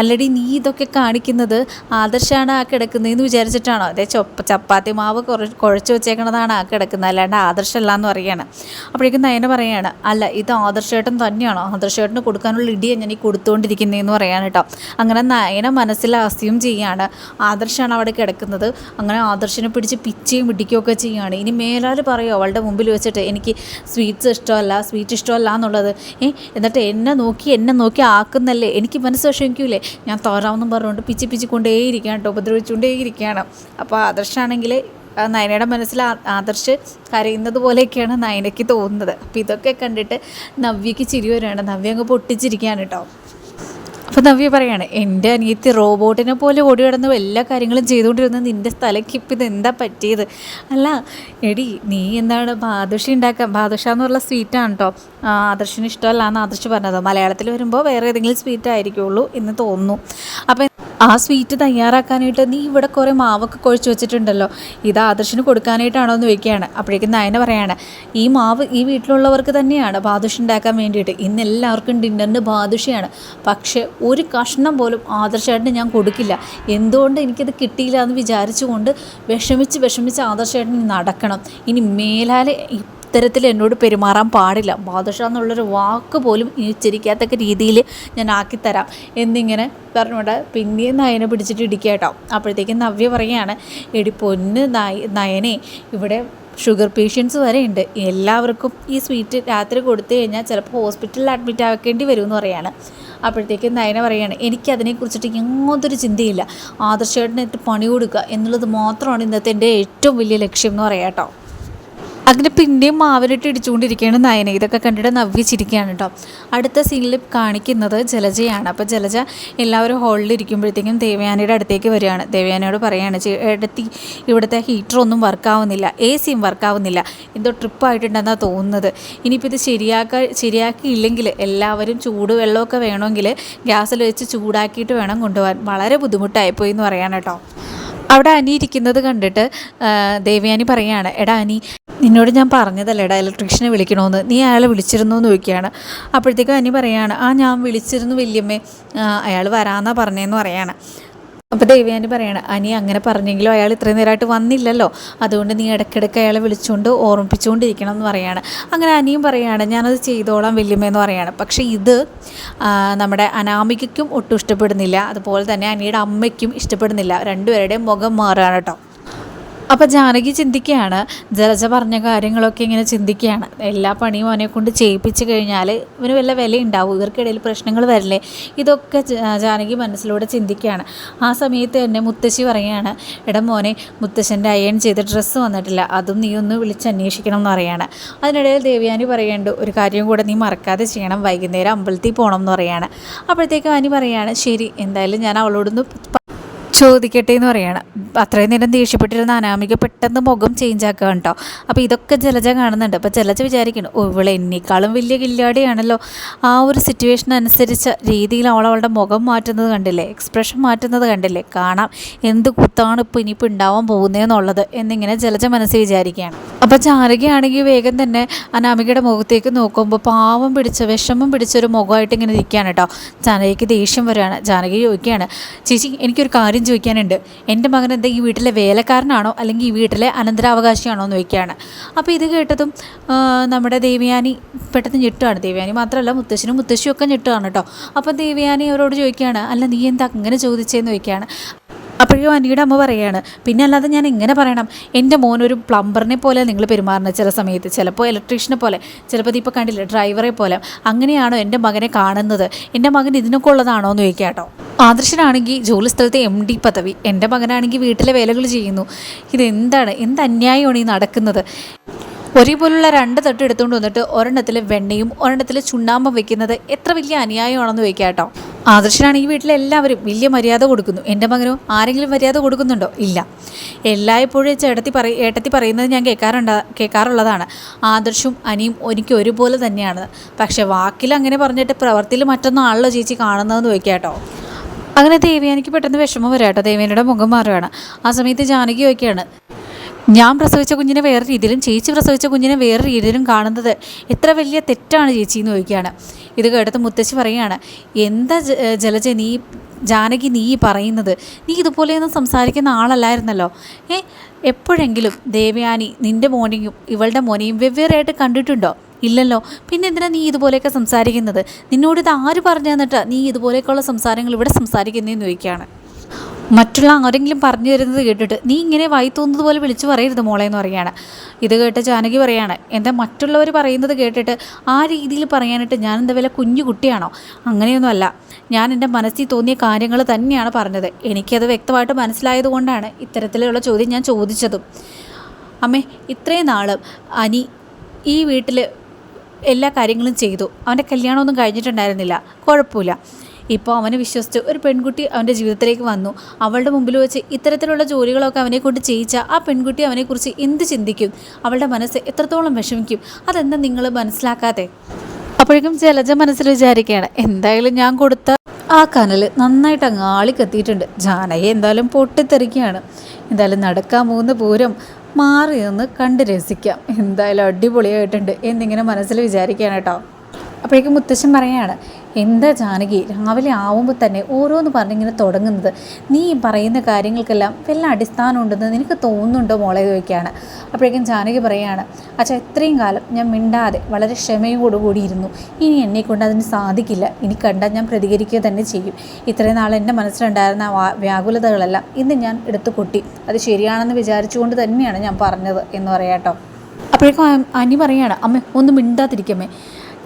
അല്ലടി നീ ഇതൊക്കെ കാണിക്കുന്നത് ആദർശമാണ് ആ കിടക്കുന്നതെന്ന് വിചാരിച്ചിട്ടാണോ? അതെ ചൊപ്പ ചപ്പാത്തി മാവ് കുഴച്ച് വെച്ചേക്കണതാണ് ആ കിടക്കുന്നത്. അല്ലാണ്ട് ആദർശമല്ല എന്ന് പറയുകയാണ്. അപ്പോഴേക്കും നയന പറയുകയാണ് അല്ല ഇത് ആദർശേട്ടൻ തന്നെയാണോ? ആദർശേട്ടന് കൊടുക്കാനുള്ള ഇടിയാണ് ഞാൻ ഈ കൊടുത്തുകൊണ്ടിരിക്കുന്നതെന്ന് പറയാണ് കേട്ടോ. അങ്ങനെ നയന മനസ്സിൽ അസ്യൂം ചെയ്യാണ്. ആദർശാണ് അവിടെ കിടക്കുന്നത്. അങ്ങനെ ആദർശനെ പിടിച്ച് പിച്ചയും ഇടിക്കുകയൊക്കെ ചെയ്യുകയാണ്. ഇനി മേലാൽ പറയോ അവളുടെ മുമ്പിൽ വെച്ചിട്ട് എനിക്ക് സ്വീറ്റ്സ് ഇഷ്ടമല്ല സ്വീറ്റ് ഇഷ്ടമല്ല എന്നുള്ളത്. ഏ എന്നിട്ട് എന്നെ നോക്കി എന്നെ നോക്കി ആക്കുന്നല്ലേ? എനിക്ക് മനസ്സ് വിഷമിക്കൂലേ? ഞാൻ തോരാമെന്നും പറഞ്ഞുകൊണ്ട് പിച്ചി പിച്ചി കൊണ്ടേയിരിക്കുകയാണ് കേട്ടോ ഉപദ്രവിച്ചുകൊണ്ടേയിരിക്കുകയാണ്. അപ്പോൾ ആദർശാണെങ്കിൽ നയനയുടെ മനസ്സിൽ ആദർശ് കരയുന്നത് പോലെയൊക്കെയാണ് നയനയ്ക്ക് തോന്നുന്നത്. അപ്പോൾ ഇതൊക്കെ കണ്ടിട്ട് നവ്യയ്ക്ക് ചിരി വരികയാണ്. നവ്യ അങ്ങ് പൊട്ടിച്ചിരിക്കുകയാണ് കേട്ടോ. അപ്പോൾ നവ്യ പറയാണ് എന്റെ അനിയത്തി റോബോട്ടിനെ പോലെ ഓടി കിടന്ന് എല്ലാ കാര്യങ്ങളും ചെയ്തുകൊണ്ടിരുന്ന നിന്റെ സ്ഥലക്ക് ഇത് എന്താ പറ്റിയത്? അല്ല എടി നീ എന്താണ് ബാദുഷ ഉണ്ടാക്കാൻ ബാദുഷ എന്ന് പറഞ്ഞ സ്വീറ്റാണ് കേട്ടോ ആദർശിന് ഇഷ്ടമല്ല എന്ന് ആദർശ് പറഞ്ഞത്. മലയാളത്തിൽ വരുമ്പോൾ വേറെ ഏതെങ്കിലും സ്വീറ്റ് ആയിരിക്കുള്ളൂ എന്ന് തോന്നുന്നു. അപ്പം ആ സ്വീറ്റ് തയ്യാറാക്കാനായിട്ട് നീ ഇവിടെ കുറേ മാവൊക്കെ കുഴച്ച് വെച്ചിട്ടുണ്ടല്ലോ. ഇത് ആദർശിന് കൊടുക്കാനായിട്ടാണോ എന്ന് ചോദിക്കുകയാണ്. അപ്പോഴേക്കും നയന പറയാണ് ഈ മാവ് ഈ വീട്ടിലുള്ളവർക്ക് തന്നെയാണ് ബാദുഷ ഉണ്ടാക്കാൻ വേണ്ടിയിട്ട്. ഇന്ന് എല്ലാവർക്കും ഡിന്നറിന് ബാദുഷയാണ്. പക്ഷേ ഒരു കഷ്ണം പോലും ആദർശേട്ടന് ഞാൻ കൊടുക്കില്ല. എന്തുകൊണ്ട് എനിക്കത് കിട്ടിയില്ല എന്ന് വിചാരിച്ചുകൊണ്ട് വിഷമിച്ച് വിഷമിച്ച് ആദർശേട്ടന് നടക്കണം. ഇനി മേലാലെ ഇത്തരത്തിൽ എന്നോട് പെരുമാറാൻ പാടില്ല. ബാദുഷ എന്നുള്ളൊരു വാക്ക് പോലും ഉച്ചരിക്കാത്തക്ക രീതിയിൽ ഞാൻ ആക്കിത്തരാം. എന്നിങ്ങനെ പറഞ്ഞുകൊണ്ട് പിന്നെയും നയനെ പിടിച്ചിട്ട് ഇടിക്കുക കേട്ടോ. അപ്പോഴത്തേക്കും നവ്യ പറയുകയാണ് എടി പൊന്ന് നയ നയനെ ഇവിടെ ഷുഗർ പേഷ്യൻസ് വരെ ഉണ്ട്. എല്ലാവർക്കും ഈ സ്വീറ്റ് രാത്രി കൊടുത്തു കഴിഞ്ഞാൽ ചിലപ്പോൾ ഹോസ്പിറ്റലിൽ അഡ്മിറ്റ് ആക്കേണ്ടി വരും എന്ന് പറയാണ്. അപ്പോഴത്തേക്കും നയന പറയുകയാണ് എനിക്കതിനെക്കുറിച്ചിട്ട് യാതൊരു ചിന്തയില്ല. ആദർശേട്ടനായിട്ട് പണി കൊടുക്കുക എന്നുള്ളത് മാത്രമാണ് ഇന്നത്തെ എന്റെ ഏറ്റവും വലിയ ലക്ഷ്യം എന്ന് പറയാം കേട്ടോ. അങ്ങനെ പിന്നെയും മാവിലിട്ട് ഇടിച്ചുകൊണ്ടിരിക്കുകയാണ് നയന. ഇതൊക്കെ കണ്ടിട്ട് നവ്യ ചിരിക്കുകയാണ് കേട്ടോ. അടുത്ത സീനിൽ കാണിക്കുന്നത് ജലജയാണ്. അപ്പോൾ ജലജ എല്ലാവരും ഹോളിൽ ഇരിക്കുമ്പോഴത്തേക്കും ദേവയാനിയുടെ അടുത്തേക്ക് വരികയാണ്. ദേവയാനിയോട് പറയുകയാണ് ഇടത്തി ഇവിടുത്തെ ഹീറ്ററൊന്നും വർക്കാവുന്നില്ല എ സിയും വർക്കാവുന്നില്ല എന്തോ ട്രിപ്പായിട്ടുണ്ടെന്നാണ് തോന്നുന്നത്. ഇനിയിപ്പോൾ ഇത് ശരിയാക്ക ശരിയാക്കിയില്ലെങ്കിൽ എല്ലാവരും ചൂടുവെള്ളമൊക്കെ വേണമെങ്കിൽ ഗ്യാസിൽ വെച്ച് ചൂടാക്കിയിട്ട് വേണം കൊണ്ടുപോകാൻ. വളരെ ബുദ്ധിമുട്ടായിപ്പോയി എന്ന് പറയാൻ കേട്ടോ. അവിടെ അനി ഇരിക്കുന്നത് കണ്ടിട്ട് ദേവയാനി പറയുകയാണ് എടാ അനി നിന്നോട് ഞാൻ പറഞ്ഞതല്ലേ എടാ ഇലക്ട്രീഷ്യനെ വിളിക്കണമെന്ന് നീ അയാളെ വിളിച്ചിരുന്നു എന്ന് ചോദിക്കുകയാണ്. അപ്പോഴത്തേക്കും അനി പറയാണ് ആ ഞാൻ വിളിച്ചിരുന്നു വല്യമ്മേ. അയാൾ വരാമെന്നാണ് പറഞ്ഞതെന്ന് പറയാണ്. അപ്പോൾ ദേവയാനി പറയണം അനി അങ്ങനെ പറഞ്ഞെങ്കിലും അയാൾ ഇത്രയും നേരമായിട്ട് വന്നില്ലല്ലോ. അതുകൊണ്ട് നീ ഇടയ്ക്കിടയ്ക്ക് അയാളെ വിളിച്ചുകൊണ്ട് ഓർമ്മിപ്പിച്ചുകൊണ്ടിരിക്കണം എന്ന് പറയാണ്. അങ്ങനെ അനിയും പറയാണ് ഞാനത് ചെയ്തോളാം വല്യമ്മയെന്ന് പറയാണ്. പക്ഷേ ഇത് നമ്മുടെ അനാമികയ്ക്കും ഒട്ടും ഇഷ്ടപ്പെടുന്നില്ല. അതുപോലെ തന്നെ അനിയുടെ അമ്മയ്ക്കും ഇഷ്ടപ്പെടുന്നില്ല. രണ്ടുപേരുടെയും മുഖം മാറുകയാണ് കേട്ടോ. അപ്പോൾ ജാനകി ചിന്തിക്കുകയാണ് ജലജ പറഞ്ഞ കാര്യങ്ങളൊക്കെ ഇങ്ങനെ ചിന്തിക്കുകയാണ്. എല്ലാ പണിയും അവനെ കൊണ്ട് ചെയ്യിപ്പിച്ച് കഴിഞ്ഞാൽ ഇവന് വല്ല വില ഉണ്ടാവും ഇവർക്കിടയിൽ പ്രശ്നങ്ങൾ വരില്ലേ? ഇതൊക്കെ ജാനകി മനസ്സിലൂടെ ചിന്തിക്കുകയാണ്. ആ സമയത്ത് തന്നെ മുത്തശ്ശി പറയുകയാണ് എടാ മോനെ മുത്തശ്ശന്റെ അയൺ ചെയ്ത ഡ്രസ്സ് വന്നിട്ടില്ല അതും നീ ഒന്ന് വിളിച്ച് അന്വേഷിക്കണം എന്ന് പറയുകയാണ് അതിനിടയിൽ ദേവിയാനി പറയുന്നുണ്ട് ഒരു കാര്യം കൂടെ നീ മറക്കാതെ ചെയ്യണം വൈകുന്നേരം അമ്പലത്തിൽ പോകണം എന്ന് പറയുകയാണ് അപ്പോഴത്തേക്കും അനി പറയുകയാണ് ശരി എന്തായാലും ഞാൻ അവളോടൊന്ന് ചോദിക്കട്ടെ എന്ന് പറയണം. അത്രയും നേരം ദേഷ്യപ്പെട്ടിരുന്ന അനാമിക പെട്ടെന്ന് മുഖം ചേഞ്ച് ആക്കുക കേട്ടോ. അപ്പോൾ ഇതൊക്കെ ജലജ കാണുന്നുണ്ട്. അപ്പോൾ ജലജ വിചാരിക്കണം ഓ ഇവളെ എന്നേക്കാളും വലിയ കില്ലാടിയാണല്ലോ. ആ ഒരു സിറ്റുവേഷൻ അനുസരിച്ച രീതിയിൽ അവൾ അവളുടെ മുഖം മാറ്റുന്നത് കണ്ടില്ലേ എക്സ്പ്രഷൻ മാറ്റുന്നത് കണ്ടില്ലേ കാണാം എന്ത് കുത്താണ് ഇപ്പോൾ ഇനിയിപ്പോൾ ഉണ്ടാവാൻ പോകുന്നതെന്നുള്ളത് എന്നിങ്ങനെ ജലജ മനസ്സിൽ വിചാരിക്കുകയാണ്. അപ്പോൾ ചാരകയാണെങ്കിൽ വേഗം തന്നെ അനാമികയുടെ മുഖത്തേക്ക് നോക്കുമ്പോൾ പാവം പിടിച്ച വിഷമം പിടിച്ചൊരു മുഖമായിട്ട് ഇങ്ങനെ ഇരിക്കുകയാണ് കേട്ടോ. ജാനകിക്ക് ദേഷ്യം വരികയാണ്. ജാനകി ചോദിക്കുകയാണ് ചേച്ചി എനിക്കൊരു കാര്യം ചോദിക്കാനുണ്ട് എന്റെ മകൻ എന്താ ഈ വീട്ടിലെ വേലക്കാരനാണോ അല്ലെങ്കിൽ ഈ വീട്ടിലെ അനന്തരാവകാശിയാണോ എന്ന് ചോദിക്കുകയാണ്. അപ്പോൾ ഇത് കേട്ടതും നമ്മുടെ ദേവയാനി പെട്ടെന്ന് ഞെട്ടുകയാണ്. ദേവയാനി മാത്രമല്ല മുത്തശ്ശനും മുത്തശ്ശിയും ഒക്കെ ഞെട്ടുകയാണ് കേട്ടോ. അപ്പോൾ ദേവയാനി അവരോട് ചോദിക്കുകയാണ് അല്ല നീ എന്താ അങ്ങനെ ചോദിച്ചതെന്ന് ചോദിക്കുകയാണ്. അപ്പോഴും അനിയുടെ അമ്മ പറയുകയാണ് പിന്നെ അല്ലാതെ ഞാൻ ഇങ്ങനെ പറയണം? എന്റെ മോൻ ഒരു പ്ലംബറിനെ പോലെ നിങ്ങൾ പെരുമാറുന്നത് ചില സമയത്ത്. ചിലപ്പോൾ ഇലക്ട്രീഷ്യനെ പോലെ ചിലപ്പോൾ ഇപ്പോൾ കണ്ടില്ല ഡ്രൈവറെ പോലെ. അങ്ങനെയാണോ എന്റെ മകനെ കാണുന്നത്? എന്റെ മകൻ ഇതിനൊക്കെ ഉള്ളതാണോ എന്ന് ചോദിക്കാം കേട്ടോ. ആദർശനാണെങ്കിൽ ജോലി സ്ഥലത്തെ എം ഡി പദവി. എന്റെ മകനാണെങ്കിൽ വീട്ടിലെ വേലകൾ ചെയ്യുന്നു. ഇതെന്താണ്? എന്ത് അന്യായമാണ് ഈ നടക്കുന്നത്? ഒരേപോലുള്ള രണ്ട് തട്ട് എടുത്തുകൊണ്ട് വന്നിട്ട് ഒരെണ്ണത്തിൽ വെണ്ണയും ഒരെണ്ണത്തിൽ ചുണ്ണാമ്പും വെക്കുന്നത് എത്ര വലിയ അന്യായമാണെന്ന് ചോദിക്കാം കേട്ടോ. ആദർശനാണെങ്കിൽ വീട്ടിലെ എല്ലാവരും. വലിയ മര്യാദ കൊടുക്കുന്നു. എന്റെ മകനോ ആരെങ്കിലും മര്യാദ കൊടുക്കുന്നുണ്ടോ? ഇല്ല. എല്ലായ്പ്പോഴും ചേട്ടത്തി പറ ഏട്ടത്തി പറയുന്നത് ഞാൻ കേൾക്കാറുണ്ട കേൾക്കാറുള്ളതാണ് ആദർശും അനിയും എനിക്ക് ഒരുപോലെ തന്നെയാണ്. പക്ഷെ വാക്കിൽ അങ്ങനെ പറഞ്ഞിട്ട് പ്രവർത്തിയിൽ മറ്റൊന്നും ആണല്ലോ ചേച്ചി കാണുന്നതെന്ന് ചോദിക്കാം കേട്ടോ. അങ്ങനെ ദേവയാനിക്ക് പെട്ടെന്ന് വിഷമം വരാം കേട്ടോ. ദേവേനയുടെ മുഖം മാറുകയാണ്. ആ സമയത്ത് ജാനകി നോക്കിയാണ് ഞാൻ പ്രസവിച്ച കുഞ്ഞിനെ വേറെ രീതിയിലും ചേച്ചി പ്രസവിച്ച കുഞ്ഞിനെ വേറെ രീതിയിലും കാണുന്നത് എത്ര വലിയ തെറ്റാണ് ചേച്ചി? എന്ന് ചോദിക്കുകയാണ്. ഇത് കേട്ടത് മുത്തശ്ശി പറയുകയാണ് എന്താ ജലജ നീ ജാനകി നീ പറയുന്നത്? നീ ഇതുപോലെയൊന്നും സംസാരിക്കുന്ന ആളല്ലായിരുന്നല്ലോ. ഏ എപ്പോഴെങ്കിലും ദേവയാനി നിന്റെ മോനെയും ഇവളുടെ മോനെയും വെവ്വേറെയായിട്ട് കണ്ടിട്ടുണ്ടോ? ഇല്ലല്ലോ. പിന്നെ എന്തിനാ നീ ഇതുപോലെയൊക്കെ സംസാരിക്കുന്നത്? നിന്നോട് ഇത് ആര് പറഞ്ഞു തന്നിട്ടാ നീ ഇതുപോലെയൊക്കെയുള്ള സംസാരങ്ങൾ ഇവിടെ സംസാരിക്കുന്നതെന്ന് ചോദിക്കുകയാണ്. മറ്റുള്ള ആരെങ്കിലും പറഞ്ഞു തരുന്നത് കേട്ടിട്ട് നീ ഇങ്ങനെ വായി തോന്നുന്നത് പോലെ വിളിച്ചു പറയരുത് മോളെ എന്ന് പറയുകയാണ്. ഇത് കേട്ട് ജാനകി പറയാണ് എന്താ മറ്റുള്ളവർ പറയുന്നത് കേട്ടിട്ട് ആ രീതിയിൽ പറയാനായിട്ട് ഞാൻ എന്താ വില കുഞ്ഞു കുട്ടിയാണോ? അങ്ങനെയൊന്നുമല്ല ഞാൻ എന്റെ മനസ്സിൽ തോന്നിയ കാര്യങ്ങൾ തന്നെയാണ് പറഞ്ഞത്. എനിക്കത് വ്യക്തമായിട്ട് മനസ്സിലായത് കൊണ്ടാണ് ഇത്തരത്തിലുള്ള ചോദ്യം ഞാൻ ചോദിച്ചതും. അമ്മേ ഇത്രയും നാളും അനി ഈ വീട്ടിൽ എല്ലാ കാര്യങ്ങളും ചെയ്തു. അവന്റെ കല്യാണമൊന്നും കഴിഞ്ഞിട്ടുണ്ടായിരുന്നില്ല. കുഴപ്പമില്ല. ഇപ്പോൾ അവനെ വിശ്വസിച്ച് ഒരു പെൺകുട്ടി അവന്റെ ജീവിതത്തിലേക്ക് വന്നു. അവളുടെ മുമ്പിൽ വെച്ച് ഇത്തരത്തിലുള്ള ജോലികളൊക്കെ അവനെ കൊണ്ട് ചെയ്യിച്ച ആ പെൺകുട്ടി അവനെക്കുറിച്ച് എന്ത് ചിന്തിക്കും? അവളുടെ മനസ്സ് എത്രത്തോളം വിഷമിക്കും? അതെന്താ നിങ്ങൾ മനസ്സിലാക്കാതെ അപ്പോഴേക്കും ജലജ മനസ്സിൽ വിചാരിക്കുകയാണ് എന്തായാലും ഞാൻ കൊടുത്ത ആ കനൽ നന്നായിട്ട് അങ്ങ് കത്തിയിട്ടുണ്ട് ജാനയെ എന്തായാലും പൊട്ടിത്തെറിക്കുകയാണ്. എന്തായാലും നടക്കാൻ പോകുന്ന പൂരം മാറി നിന്ന് കണ്ട് രസിക്കാം. എന്തായാലും അടിപൊളിയായിട്ടുണ്ട് എന്നിങ്ങനെ മനസ്സിൽ വിചാരിക്കുകയാണ് കേട്ടോ. അപ്പോഴേക്കും മുത്തശ്ശൻ പറയാണ് എന്താ ജാനകി? രാവിലെ ആവുമ്പോൾ തന്നെ ഓരോന്ന് പറഞ്ഞിങ്ങനെ തുടങ്ങുന്നത്. നീ പറയുന്ന കാര്യങ്ങൾക്കെല്ലാം വല്ല അടിസ്ഥാനം ഉണ്ടെന്ന് നിനക്ക് തോന്നുന്നുണ്ടോ മോളെ ചോദിക്കുകയാണ് അപ്പോഴേക്കും ജാനകി പറയാണ് അച്ഛാ ഇത്രയും കാലം ഞാൻ മിണ്ടാതെ വളരെ ക്ഷമയോടുകൂടി ഇരുന്നു. ഇനി എന്നെ കൊണ്ട് അതിന് സാധിക്കില്ല. ഇനി കണ്ടാൽ ഞാൻ പ്രതികരിക്കുക തന്നെ ചെയ്യും. ഇത്രയും നാൾ എന്റെ മനസ്സിലുണ്ടായിരുന്ന വ്യാകുലതകളെല്ലാം ഇന്ന് ഞാൻ എടുത്തു കൊട്ടി. അത് ശരിയാണെന്ന് വിചാരിച്ചുകൊണ്ട് തന്നെയാണ് ഞാൻ പറഞ്ഞത് എന്ന് പറയാട്ടോ. അപ്പോഴേക്കും അനി പറയാണ് അമ്മ ഒന്ന് മിണ്ടാതിരിക്കമ്മേ.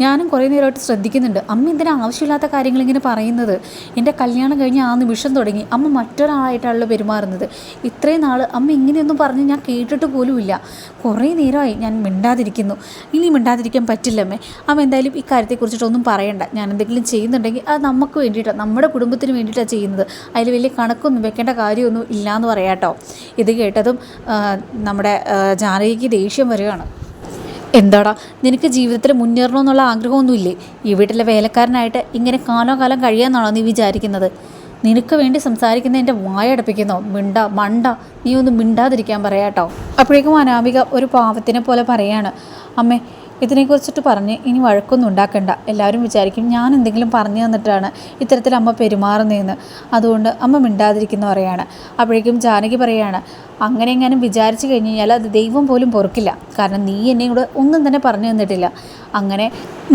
ഞാനും കുറേ നേരമായിട്ട് ശ്രദ്ധിക്കുന്നുണ്ട്. അമ്മ എന്തിനാ ആവശ്യമില്ലാത്ത കാര്യങ്ങൾ ഇങ്ങനെ പറയുന്നത്? എന്റെ കല്യാണം കഴിഞ്ഞ് ആ നിമിഷം തുടങ്ങി. അമ്മ മറ്റൊരാളായിട്ടാണല്ലോ പെരുമാറുന്നത്. ഇത്രയും നാൾ അമ്മ ഇങ്ങനെയൊന്നും പറഞ്ഞ് ഞാൻ കേട്ടിട്ട് പോലുമില്ല. കുറേ നേരമായി ഞാൻ മിണ്ടാതിരിക്കുന്നു. ഇനി മിണ്ടാതിരിക്കാൻ പറ്റില്ലമ്മേ. അമ്മ എന്തായാലും ഈ കാര്യത്തെക്കുറിച്ചിട്ടൊന്നും പറയണ്ട. ഞാൻ എന്തെങ്കിലും ചെയ്യുന്നുണ്ടെങ്കിൽ അത് നമുക്ക് വേണ്ടിയിട്ടാണ് നമ്മുടെ കുടുംബത്തിന് വേണ്ടിയിട്ടാണ് ചെയ്യുന്നത്. അതിൽ വലിയ കണക്കൊന്നും വെക്കേണ്ട കാര്യമൊന്നും ഇല്ലയെന്ന് പറയാട്ടോ. ഇത് കേട്ടതും നമ്മുടെ ജാനകിക്ക് ദേഷ്യം വരികയാണ്. എന്താടാ നിനക്ക് ജീവിതത്തിൽ മുന്നേറണമെന്നുള്ള ആഗ്രഹമൊന്നുമില്ലേ? ഈ വീട്ടിലെ വേലക്കാരനായിട്ട് ഇങ്ങനെ കാലോ കാലം കഴിയാമെന്നാണോ നീ വിചാരിക്കുന്നത്? നിനക്ക് വേണ്ടി സംസാരിക്കുന്ന എന്റെ വായടപ്പിക്കുന്നോ മിണ്ട മണ്ട നീ ഒന്ന് മിണ്ടാതിരിക്കാൻ പറയാട്ടോ അപ്പോഴേക്കും അനാമിക ഒരു പാവത്തിനെ പോലെ പറയാണ് അമ്മേ ഇതിനെക്കുറിച്ചിട്ട് പറഞ്ഞ് ഇനി വഴക്കൊന്നും ഉണ്ടാക്കണ്ട. എല്ലാവരും വിചാരിക്കും ഞാൻ എന്തെങ്കിലും പറഞ്ഞു തന്നിട്ടാണ് ഇത്തരത്തിൽ അമ്മ പെരുമാറുന്നതെന്ന്. അതുകൊണ്ട് അമ്മ മിണ്ടാതിരിക്കുന്ന പറയാണ്. അപ്പോഴേക്കും ജാനകി പറയാണ് അങ്ങനെ എങ്ങാനും വിചാരിച്ചു കഴിഞ്ഞ് കഴിഞ്ഞാൽ അത് ദൈവം പോലും പൊറുക്കില്ല. കാരണം നീ എന്നെ കൂടെ ഒന്നും തന്നെ പറഞ്ഞു തന്നിട്ടില്ല. അങ്ങനെ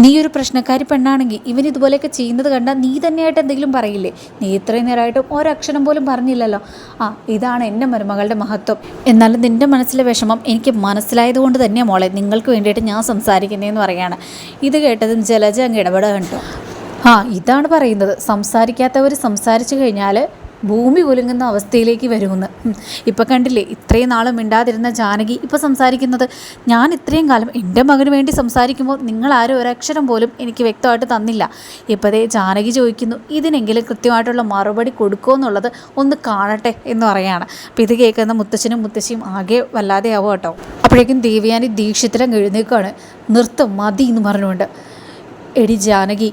നീ ഒരു പ്രശ്നക്കാരി പെണ്ണാണെങ്കിൽ ഇവൻ ഇതുപോലെയൊക്കെ ചെയ്യുന്നത് കണ്ടാൽ നീ തന്നെയായിട്ട് എന്തെങ്കിലും പറയില്ലേ? നീ ഇത്രയും നേരമായിട്ടും ഒരക്ഷരം പോലും പറഞ്ഞില്ലല്ലോ. ആ ഇതാണ് എന്റെ മരുമകളുടെ മഹത്വം. എന്നാലും നിന്റെ മനസ്സിലെ വിഷമം എനിക്ക് മനസ്സിലായത് കൊണ്ട് തന്നെയാണ് മോളെ നിങ്ങൾക്ക് വേണ്ടിയിട്ട് ഞാൻ സംസാരിക്കുന്നതെന്ന് പറയാണ്. ഇത് കേട്ടതും ജലജ അങ്ങ് ഇടപെടുക കേട്ടോ. ആ ഇതാണ് പറയുന്നത്. സംസാരിക്കാത്തവർ സംസാരിച്ചു കഴിഞ്ഞാൽ ഭൂമി കുലുങ്ങുന്ന അവസ്ഥയിലേക്ക് വരുമെന്ന്. ഇപ്പം കണ്ടില്ലേ ഇത്രയും നാളും മിണ്ടാതിരുന്ന ജാനകി ഇപ്പം സംസാരിക്കുന്നത്. ഞാൻ ഇത്രയും കാലം എന്റെ മകന് വേണ്ടി സംസാരിക്കുമ്പോൾ നിങ്ങൾ ആരും ഒരക്ഷരം പോലും എനിക്ക് വ്യക്തമായിട്ട് തന്നില്ല. ഇപ്പോഴേ ജാനകി ചോദിക്കുന്നു ഇതിനെങ്കിലും കൃത്യമായിട്ടുള്ള മറുപടി കൊടുക്കുമോ എന്നുള്ളത് ഒന്ന് കാണട്ടെ എന്ന് പറയാണ്. അപ്പം ഇത് കേൾക്കുന്ന മുത്തച്ഛനും മുത്തശ്ശിയും ആകെ വല്ലാതെ ആവും കേട്ടോ. അപ്പോഴേക്കും ദേവിയാനി ദീക്ഷത്തിലും എഴുന്നേക്കാണ് നിർത്തും മതി എന്ന് പറഞ്ഞുകൊണ്ട്. എടി ജാനകി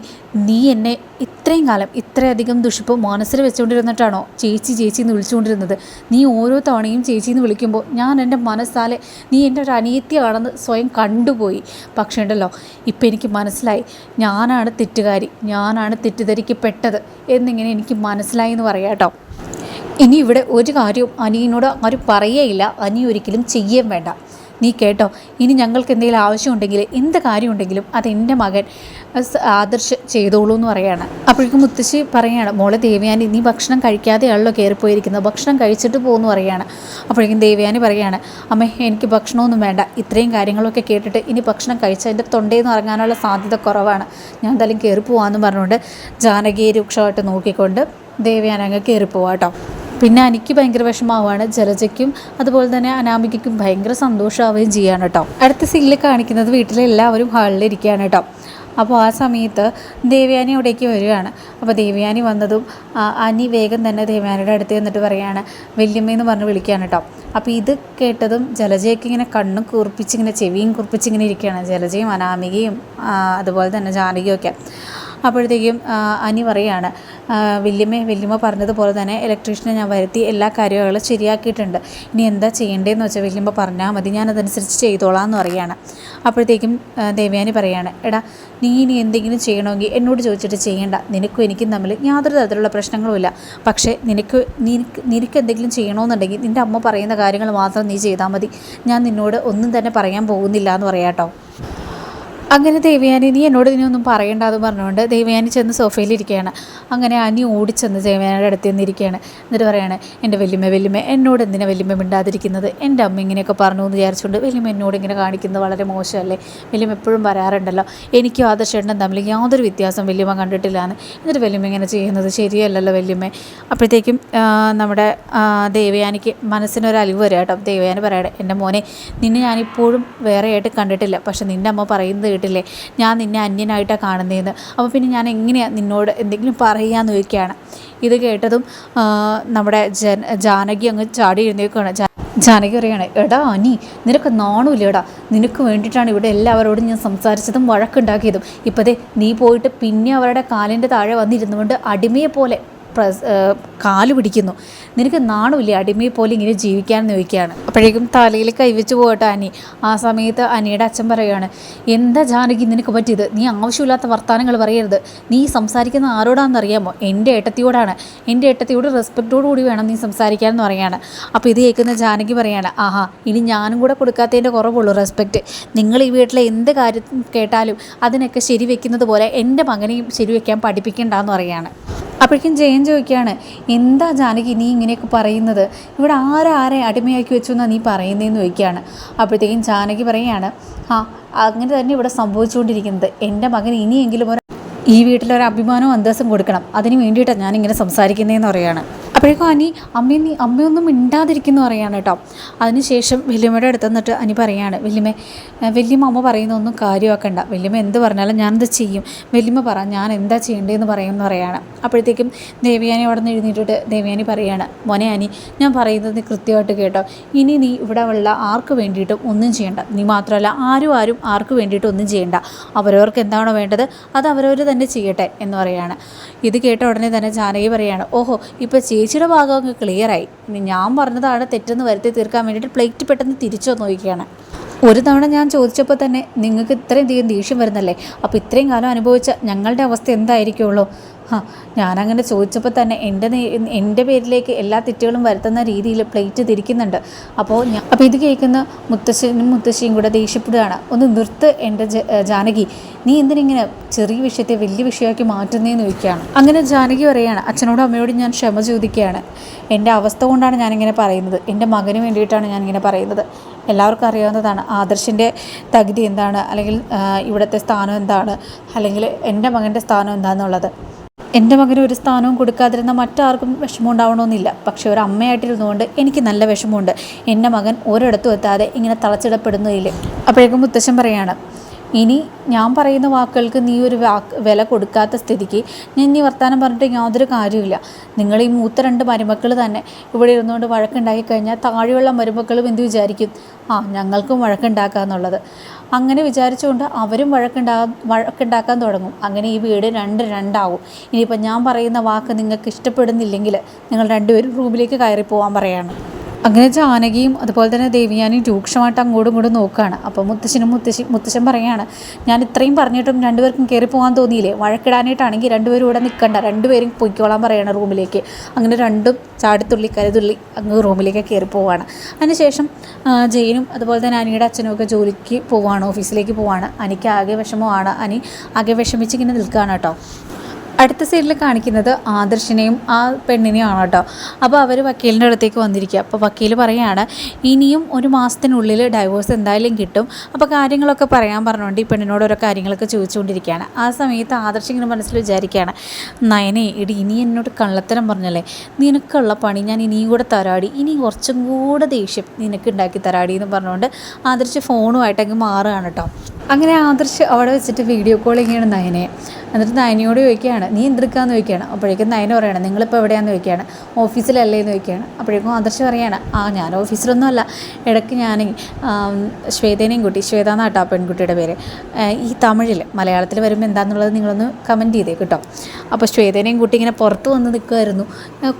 നീ എന്നെ ഇത്രയും കാലം ഇത്രയധികം ദുഷിപ്പ് മനസ്സിൽ വെച്ചുകൊണ്ടിരുന്നിട്ടാണോ ചേച്ചി ചേച്ചി എന്ന് വിളിച്ചുകൊണ്ടിരുന്നത്? നീ ഓരോ തവണയും ചേച്ചി എന്ന് വിളിക്കുമ്പോൾ ഞാൻ എന്റെ മനസ്സാലെ നീ എന്റെ ഒരു അനിയത്തിയാണെന്ന് സ്വയം കണ്ടുപോയി. പക്ഷേ ഉണ്ടല്ലോ ഇപ്പം എനിക്ക് മനസ്സിലായി. ഞാനാണ് തെറ്റുകാരി ഞാനാണ് തെറ്റിദ്ധരിക്കപ്പെട്ടത് എന്നിങ്ങനെ എനിക്ക് മനസ്സിലായി എന്ന് പറയാം കേട്ടോ. ഇനി ഇവിടെ ഒരു കാര്യവും അനിയനോട് ആരും പറയുകയില്ല അനി ഒരിക്കലും ചെയ്യാൻ വേണ്ട. നീ കേട്ടോ ഇനി ഞങ്ങൾക്ക് എന്തെങ്കിലും ആവശ്യമുണ്ടെങ്കിൽ എന്ത് കാര്യമുണ്ടെങ്കിലും അത് എന്റെ മകൻ ആദർശ് ചെയ്തോളൂ എന്ന് പറയാണ്. അപ്പോഴേക്കും മുത്തശ്ശി പറയാണ് മോളെ ദേവയാനി നീ ഭക്ഷണം കഴിക്കാതെയാണല്ലോ കയറിപ്പോയിരിക്കുന്നത്. ഭക്ഷണം കഴിച്ചിട്ട് പോകുമെന്ന് പറയാണ്. അപ്പോഴേക്കും ദേവയാനി പറയാണ് അമ്മേ എനിക്ക് ഭക്ഷണമൊന്നും വേണ്ട. ഇത്രയും കാര്യങ്ങളൊക്കെ കേട്ടിട്ട് ഇനി ഭക്ഷണം കഴിച്ചാൽ എന്റെ തൊണ്ടയിൽ നിന്ന് ഇറങ്ങാനുള്ള സാധ്യത കുറവാണ്. ഞാൻ എന്തായാലും കയറി പോകാമെന്ന് പറഞ്ഞുകൊണ്ട് ജാനകിയെ രൂക്ഷമായിട്ട് നോക്കിക്കൊണ്ട് ദേവയാനങ്ങ് കയറി പോവാട്ടോ പിന്നെ എനിക്ക് ഭയങ്കര വിഷമാവുകയാണ് ജലജയ്ക്കും അതുപോലെ തന്നെ അനാമികയ്ക്കും ഭയങ്കര സന്തോഷമാവുകയും ചെയ്യാണ് കേട്ടോ അടുത്ത സീനിൽ കാണിക്കുന്നത് വീട്ടിലെ എല്ലാവരും ഹാളിൽ ഇരിക്കുകയാണ് കേട്ടോ അപ്പോൾ ആ സമയത്ത് ദേവയാനി അവിടേക്ക് വരികയാണ്. അപ്പോൾ ദേവയാനി വന്നതും അനി വേഗം തന്നെ ദേവയാനിയുടെ അടുത്ത് എന്നിട്ട് പറയാണ് വല്യമ്മയെന്ന് പറഞ്ഞ് വിളിക്കുകയാണ് കേട്ടോ അപ്പോൾ ഇത് കേട്ടതും ജലജയൊക്കെ ഇങ്ങനെ കണ്ണും കുറിപ്പിച്ച് ഇങ്ങനെ ചെവിയും കുറിപ്പിച്ച് ഇങ്ങനെ ഇരിക്കുകയാണ് ജലജയും അനാമികയും അതുപോലെ തന്നെ ജാനകിയും ഒക്കെ അപ്പോഴത്തേക്കും അനി പറയാണ് വല്യമ്മ വല്യമ്മ പറഞ്ഞതുപോലെ തന്നെ ഇലക്ട്രീഷ്യനെ ഞാൻ വരുത്തി എല്ലാ കാര്യങ്ങളും ശരിയാക്കിയിട്ടുണ്ട്. ഇനി എന്താ ചെയ്യേണ്ടതെന്ന് വെച്ചാൽ വല്യമ്മ പറഞ്ഞാൽ മതി ഞാനതനുസരിച്ച് ചെയ്തോളാം എന്ന് പറയാണ്. അപ്പോഴത്തേക്കും ദേവ്യാനി ദേവയാനി പറയാണ് എടാ നീ ഇനി എന്തെങ്കിലും ചെയ്യണമെങ്കിൽ എന്നോട് ചോദിച്ചിട്ട് ചെയ്യേണ്ട. നിനക്കും എനിക്കും തമ്മിൽ യാതൊരു തരത്തിലുള്ള പ്രശ്നങ്ങളുമില്ല പക്ഷേ നിനക്ക് നിനക്ക് നിനക്ക് എന്തെങ്കിലും ചെയ്യണമെന്നുണ്ടെങ്കിൽ നിന്റെ അമ്മ പറയുന്ന കാര്യങ്ങൾ മാത്രം നീ ചെയ്താൽ മതി. ഞാൻ നിന്നോട് ഒന്നും തന്നെ പറയാൻ പോകുന്നില്ല എന്ന് പറയാട്ടോ. അങ്ങനെ ദേവയാനി നീ എന്നോട് ഇതിനൊന്നും പറയണ്ട എന്ന് പറഞ്ഞുകൊണ്ട് ദേവയാനി ചെന്ന് സോഫയിലിരിക്കുകയാണ് അങ്ങനെ അനി ഓടിച്ചെന്ന് ദേവയാനിയുടെ അടുത്ത് നിന്നിരിക്കുകയാണ് എന്നിട്ട് പറയാണ് എന്റെ വല്യമ്മ വല്യമ്മ എന്നോട് എന്തിനാ വല്യമ്മ മിണ്ടാതിരിക്കുന്നത്? എന്റെ അമ്മ ഇങ്ങനെയൊക്കെ പറഞ്ഞു എന്ന് വിചാരിച്ചുകൊണ്ട് വല്യമ്മ എന്നോട് ഇങ്ങനെ കാണിക്കുന്നത് വളരെ മോശമല്ലേ? വല്യമ്മ എപ്പോഴും പറയാറുണ്ടല്ലോ എനിക്കും ആദർശേട്ടനും തമ്മിൽ യാതൊരു വ്യത്യാസം വല്യമ്മ കണ്ടിട്ടില്ലാന്ന്. എന്നിട്ട് വല്യമ്മ ഇങ്ങനെ ചെയ്യുന്നത് ശരിയല്ലല്ലോ വല്യമ്മ. അപ്പോഴത്തേക്കും നമ്മുടെ ദേവയാനിക്ക് മനസ്സിനൊരു അലിവ് വരാട്ടോ ദേവയാനി പറയട്ടെ എന്റെ മോനെ നിന്നെ ഞാനിപ്പോഴും വേറെയായിട്ട് കണ്ടിട്ടില്ല. പക്ഷെ നിന്റെ അമ്മ പറയുന്നത് കേട്ടില്ലേ ഞാൻ നിന്നെ അന്യനായിട്ടാണ് കാണുന്നതെന്ന് അപ്പോൾ പിന്നെ ഞാൻ എങ്ങനെയാണ് നിന്നോട് എന്തെങ്കിലും പറയാന്ന് ചോദിക്കുകയാണ് ഇത് കേട്ടതും നമ്മുടെ ജൻ ജാനകി അങ്ങ് ചാടി എഴുന്നേൽക്കുകയാണ് ജാനകി പറയാണ് എടാ അനി നിനക്ക് നാണമില്ലേടാ നിനക്ക് വേണ്ടിയിട്ടാണ് ഇവിടെ എല്ലാവരോടും ഞാൻ സംസാരിച്ചതും വഴക്കുണ്ടാക്കിയതും. ഇപ്പതേ നീ പോയിട്ട് പിന്നെ അവരുടെ കാലിന്റെ താഴെ വന്നിരുന്നുകൊണ്ട് അടിമയെ പോലെ കാൽ പിടിക്കുന്നു. നിനക്ക് നാണമില്ലേ അടിമയെ പോലെ ഇങ്ങനെ ജീവിക്കാൻ ചോദിക്കുകയാണ്. അപ്പോഴേക്കും തലയിൽ കൈവച്ച് പോകട്ടെ അനി. ആ സമയത്ത് അനിയുടെ അച്ഛൻ പറയുകയാണ് എന്താ ജാനകി നിനക്ക് പറ്റിയത്? നീ ആവശ്യമില്ലാത്ത വർത്തമാനങ്ങൾ പറയരുത്. നീ സംസാരിക്കുന്ന ആരോടാണെന്ന് അറിയാമോ? എന്റെ ഏട്ടത്തിയോടാണ്. എന്റെ ഏട്ടത്തിയോട് റെസ്പെക്റ്റോടു കൂടി വേണം നീ സംസാരിക്കാൻ എന്ന് പറയാണ് അപ്പോൾ ഇത് കേൾക്കുന്ന ജാനകി പറയാണ് ആഹാ ഇനി ഞാനും കൂടെ കൊടുക്കാത്തതിന്റെ കുറവുള്ളൂ റെസ്പെക്റ്റ് നിങ്ങൾ ഈ വീട്ടിലെ എന്ത് കാര്യം കേട്ടാലും അതിനൊക്കെ ശരിവെക്കുന്നത് പോലെ എന്റെ മകനെയും ശരിവെക്കാൻ പഠിപ്പിക്കണ്ടെന്ന് പറയാണ് അപ്പോഴേക്കും ജയൻ ചോദിക്കുകയാണ് എന്താ ജാനകി നീ ഇങ്ങനെയൊക്കെ പറയുന്നത്? ഇവിടെ ആരെ ആരെ അടിമയാക്കി വെച്ചു എന്നാണ് നീ പറയുന്നതെന്ന് ചോദിക്കുകയാണ്. അപ്പോഴത്തേക്കും ജാനകി പറയുകയാണ് ആ അങ്ങനെ തന്നെ ഇവിടെ സംഭവിച്ചുകൊണ്ടിരിക്കുന്നത്. എന്റെ മകൻ ഇനിയെങ്കിലും ഒരു ഈ വീട്ടിലൊരു അഭിമാനവും അന്തസ്സും കൊടുക്കണം. അതിന് വേണ്ടിയിട്ടാണ് ഞാനിങ്ങനെ സംസാരിക്കുന്നതെന്ന് പറയാണ് അപ്പോഴേക്കും അനി അമ്മ നീ അമ്മയൊന്നും മിണ്ടാതിരിക്കുന്നു പറയാണ് കേട്ടോ. അതിനുശേഷം വല്യമ്മയുടെ അടുത്ത് നിന്നിട്ട് അനി പറയാണ് വല്യമ്മ വല്യമ്മ അമ്മ പറയുന്നൊന്നും കാര്യമാക്കണ്ട. വല്യമ്മ എന്ത് പറഞ്ഞാലും ഞാനെന്ത് ചെയ്യും. വല്യമ്മ പറ ഞാൻ എന്താ ചെയ്യേണ്ടതെന്ന് പറയുമെന്ന് പറയാണ്. അപ്പോഴത്തേക്കും ദേവിയാനി അവിടെ നിന്ന് എഴുന്നേറ്റിട്ട് ദേവിയാനി പറയാണ് മോനെ അനി ഞാൻ പറയുന്നത് കൃത്യമായിട്ട് കേട്ടോ. ഇനി നീ ഇവിടെ ഉള്ള ആർക്ക് വേണ്ടിയിട്ടും ഒന്നും ചെയ്യണ്ട. നീ മാത്രമല്ല ആരും ആരും ആർക്ക് വേണ്ടിയിട്ടും ഒന്നും ചെയ്യണ്ട. അവരവർക്ക് എന്താണോ വേണ്ടത് അത് അവരവർ തന്നെ ചെയ്യട്ടെ എന്ന് പറയാണ്. ഇത് കേട്ട ഉടനെ തന്നെ ജാനകി പറയാണ് ഓഹോ ഇപ്പോൾ ചേച്ചിയുടെ ഭാഗം അങ്ങ് ക്ലിയറായി ഇനി ഞാൻ പറഞ്ഞതാണ് തെറ്റെന്ന് വരുത്തി തീർക്കാൻ വേണ്ടിയിട്ട് പ്ലേറ്റ് പെട്ടെന്ന് തിരിച്ചു നോക്കിയാണ്. ഒരു തവണ ഞാൻ ചോദിച്ചപ്പോൾ തന്നെ നിങ്ങൾക്ക് ഇത്രയും അധികം ദേഷ്യം വരുന്നല്ലേ? അപ്പോൾ ഇത്രയും കാലം അനുഭവിച്ച ഞങ്ങളുടെ അവസ്ഥ എന്തായിരിക്കുള്ളൂ? ഞാനങ്ങനെ ചോദിച്ചപ്പോൾ തന്നെ എന്റെ എന്റെ പേരിലേക്ക് എല്ലാ തെറ്റുകളും വരുത്തുന്ന രീതിയിൽ പ്ലേറ്റ് തിരിക്കുന്നുണ്ട്. അപ്പോൾ ഞാൻ അപ്പോൾ ഇത് കേൾക്കുന്ന മുത്തശ്ശനും മുത്തശ്ശിയും കൂടെ ദേഷ്യപ്പെടുകയാണ്. ഒന്ന് നിർത്ത് എന്റെ ജാനകി നീ എന്തിനിങ്ങനെ ചെറിയ വിഷയത്തെ വലിയ വിഷയമാക്കി മാറ്റുന്നതെന്ന് ചോദിക്കുകയാണ്. അങ്ങനെ ജാനകി പറയുകയാണ് അച്ഛനോടും അമ്മയോടും ഞാൻ ക്ഷമ ചോദിക്കുകയാണ്. എന്റെ അവസ്ഥ കൊണ്ടാണ് ഞാനിങ്ങനെ പറയുന്നത്. എന്റെ മകന് വേണ്ടിയിട്ടാണ് ഞാനിങ്ങനെ പറയുന്നത്. എല്ലാവർക്കും അറിയാവുന്നതാണ് ആദർശിന്റെ തകുതി എന്താണ് അല്ലെങ്കിൽ ഇവിടുത്തെ സ്ഥാനം എന്താണ് അല്ലെങ്കിൽ എന്റെ മകന്റെ സ്ഥാനം എന്താണെന്നുള്ളത് എന്റെ മകന് ഒരു സ്ഥാനവും കൊടുക്കാതിരുന്ന മറ്റാർക്കും വിഷമം ഉണ്ടാവണമെന്നില്ല പക്ഷേ ഒരു അമ്മയായിട്ടിരുന്നുകൊണ്ട് എനിക്ക് നല്ല വിഷമമുണ്ട്. എന്റെ മകൻ ഒരിടത്തും എത്താതെ ഇങ്ങനെ തളച്ചിടപ്പെടുന്നതിൽ അപ്പോഴേക്കും മുത്തശ്ശൻ പറയാണ് ഇനി ഞാൻ പറയുന്ന വാക്കുകൾക്ക് നീ ഒരു വാക്ക് വില കൊടുക്കാത്ത സ്ഥിതിക്ക് ഞാൻ ഇനി വർത്തമാനം പറഞ്ഞിട്ട് യാതൊരു കാര്യമില്ല നിങ്ങൾ ഈ മൂത്ത രണ്ട് മരുമക്കൾ തന്നെ ഇവിടെ ഇരുന്നുകൊണ്ട് വഴക്കുണ്ടാക്കി കഴിഞ്ഞാൽ താഴെയുള്ള മരുമക്കളും എന്ത് വിചാരിക്കും? ആ ഞങ്ങൾക്കും വഴക്കുണ്ടാക്കുക എന്നുള്ളത് അങ്ങനെ വിചാരിച്ചുകൊണ്ട് അവരും വഴക്കുണ്ടാ വഴക്കുണ്ടാക്കാൻ തുടങ്ങും. അങ്ങനെ ഈ വീട് രണ്ട് രണ്ടാവും. ഇനിയിപ്പോൾ ഞാൻ പറയുന്ന വാക്ക് നിങ്ങൾക്ക് ഇഷ്ടപ്പെടുന്നില്ലെങ്കിൽ നിങ്ങൾ രണ്ടുപേരും റൂമിലേക്ക് കയറി പോകാൻ പറയാണ്. അങ്ങനെ ജാനകിയും അതുപോലെ തന്നെ ദേവിയാനിയും രൂക്ഷമായിട്ട് അങ്ങോട്ടും ഇങ്ങോട്ടും നോക്കുകയാണ്. അപ്പോൾ മുത്തശ്ശനും മുത്തശ്ശി മുത്തശ്ശൻ പറയുകയാണ് ഞാൻ ഇത്രയും പറഞ്ഞിട്ടും രണ്ടുപേർക്കും കയറി പോകാൻ തോന്നിയില്ലേ? വഴക്കിടാനായിട്ടാണെങ്കിൽ രണ്ടുപേരും ഇവിടെ നിൽക്കണ്ട. രണ്ടുപേരും പൊയ്ക്കോളാൻ പറയണം റൂമിലേക്ക്. അങ്ങനെ രണ്ടും ചാടിത്തുള്ളി കരുതുള്ളി അങ്ങ് റൂമിലേക്ക് കയറി പോവാണ്. അതിനുശേഷം ജയിനും അതുപോലെ തന്നെ അനിയുടെ അച്ഛനും ഒക്കെ ജോലിക്ക് പോവാണ് ഓഫീസിലേക്ക് പോവാണ്. അനിക്ക് ആകെ വിഷമമാണ്. അനി ആകെ വിഷമിച്ച് ഇങ്ങനെ നിൽക്കുകയാണ് കേട്ടോ. അടുത്ത സൈഡിൽ കാണിക്കുന്നത് ആദർശിനെയും ആ പെണ്ണിനെയും ആണ് കേട്ടോ. അപ്പോൾ അവർ വക്കീലിന്റെ അടുത്തേക്ക് വന്നിരിക്കുക. അപ്പോൾ വക്കീൽ പറയുകയാണ് ഇനിയും ഒരു മാസത്തിനുള്ളിൽ ഡൈവോഴ്സ് എന്തായാലും കിട്ടും. അപ്പോൾ കാര്യങ്ങളൊക്കെ പറയാൻ പറഞ്ഞുകൊണ്ട് ഈ പെണ്ണിനോട് ഓരോ കാര്യങ്ങളൊക്കെ ചോദിച്ചുകൊണ്ടിരിക്കുകയാണ്. ആ സമയത്ത് ആദർശ് ഇങ്ങനെ മനസ്സിൽ വിചാരിക്കുകയാണ് നയനെ ഇടി ഇനി എന്നോട് കള്ളത്തരം പറഞ്ഞല്ലേ? നിനക്കുള്ള പണി ഞാൻ ഇനിയും കൂടെ തരാടി. ഇനി കുറച്ചും കൂടെ ദേഷ്യം നിനക്ക് ഉണ്ടാക്കി തരാടി എന്ന് പറഞ്ഞുകൊണ്ട് ആദർശ് ഫോണുമായിട്ടങ്ങ് മാറുകയാണ് കേട്ടോ. അങ്ങനെ ആദർശ് അവിടെ വെച്ചിട്ട് വീഡിയോ കോളിങ്ങാണ് നയനെ എന്നിട്ട് നയനയോട് ചോദിക്കുകയാണ് നീ എന്തെടുക്കാന്ന് ചോദിക്കുകയാണ്? അപ്പോഴേക്കും നയന പറയുകയാണ് നിങ്ങളിപ്പോൾ എവിടെയാന്ന് ചോദിക്കുകയാണ്? ഓഫീസിലല്ലേ? എന്ന് ചോദിക്കുകയാണ്. അപ്പോഴേക്കും ആദർശ് പറയുകയാണ് ആ ഞാൻ ഓഫീസിലൊന്നും അല്ല ഇടയ്ക്ക് ഞാൻ ശ്വേതേനെയും കുട്ടി ശ്വേത എന്നാട്ടോ ആ പെൺകുട്ടിയുടെ പേര്. ഈ തമിഴിൽ മലയാളത്തിൽ വരുമ്പോൾ എന്താണെന്നുള്ളത് നിങ്ങളൊന്ന് കമന്റ് ചെയ്തേ കേട്ടോ. അപ്പോൾ ശ്വേതേനെയും കുട്ടി ഇങ്ങനെ പുറത്ത് വന്ന് നിൽക്കുമായിരുന്നു